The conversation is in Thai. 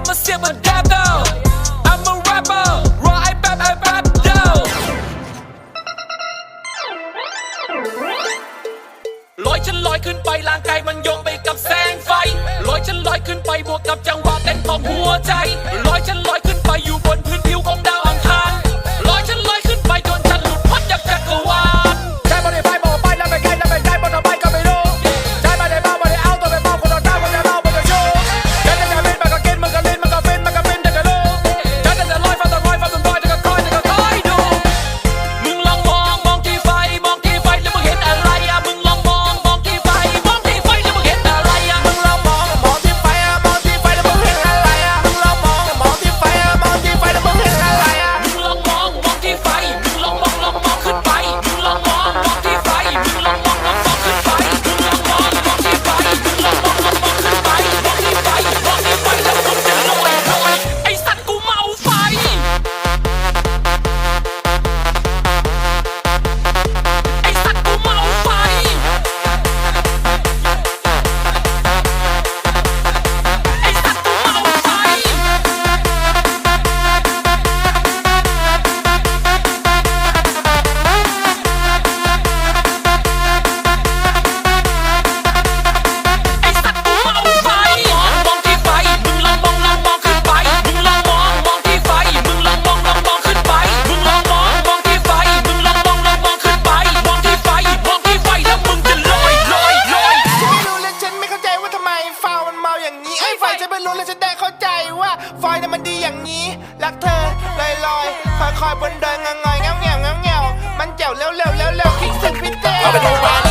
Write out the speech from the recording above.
I'm a silver devil I'm a rapper รอไอ้แป๊บไอ้แป๊บเดียวลอยฉันลอยขึ้นไปร่างกายมันโยงไปกับแสงไฟลอยฉันลอยขึ้นไปบวกกับจังหวะเต้นของหัวใจลอย คอยบนเดินเงยเงาเงาเงาเงามันเจ๋วเร็วเร็วเร็วเร็วคิดถึงพี่เต้